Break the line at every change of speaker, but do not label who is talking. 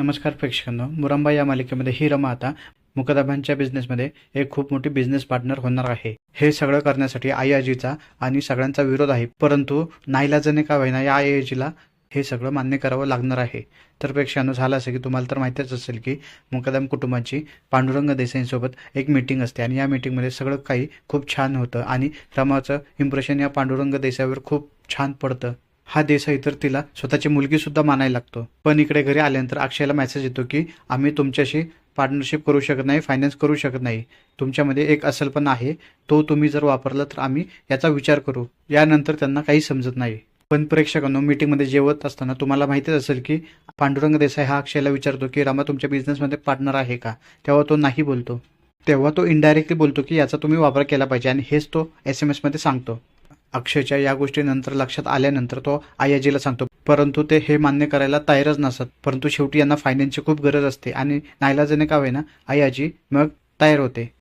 नमस्कार प्रेक्षकांनो मुरंबा या मालिकेमध्ये ही रमा आता मुकदमांच्या बिझनेसमध्ये एक खूप मोठी बिझनेस पार्टनर होणार आहे. हे सगळं करण्यासाठी आई आजीचा आणि सगळ्यांचा विरोध आहे. परंतु नाईलाजाने का होईना या आई आजीला हे सगळं मान्य करावं लागणार आहे. तर प्रेक्षकांनो झालं असं की तुम्हाला तर माहितीच असेल की मुकदम कुटुंबाची पांडुरंग देसाईंसोबत एक मीटिंग असते आणि या मीटिंगमध्ये सगळं काही खूप छान होतं आणि रमाचं इम्प्रेशन या पांडुरंग देसाईवर खूप छान पडतं. हा देसाई तर तिला स्वतःची मुलगी सुद्धा मानायला लागतो. पण इकडे घरी आल्यानंतर अक्षयला मेसेज येतो की आम्ही तुमच्याशी पार्टनरशिप करू शकत नाही फायनान्स करू शकत नाही. तुमच्यामध्ये एक असेल पण आहे तो तुम्ही जर वापरला तर आम्ही याचा विचार करू. यानंतर त्यांना काही समजत नाही. पण प्रेक्षकांनो मीटिंगमध्ये जेवत असताना तुम्हाला माहितीच असेल की पांडुरंग देसाई हा अक्षयला विचारतो की रामा तुमच्या बिझनेसमध्ये पार्टनर आहे का? तेव्हा तो नाही बोलतो. तेव्हा तो इनडायरेक्टली बोलतो की याचा तुम्ही वापर केला पाहिजे. आणि हेच तो एस एम एसमध्ये सांगतो. अक्षयच्या या गोष्टीनंतर लक्षात आल्यानंतर तो आयाजीला सांगतो परंतु ते हे मान्य करायला तयारच नसत. परंतु शेवटी यांना फायनान्सची खूप गरज असते आणि नाईलाजाने का होईना आयाजी मग तयार होते.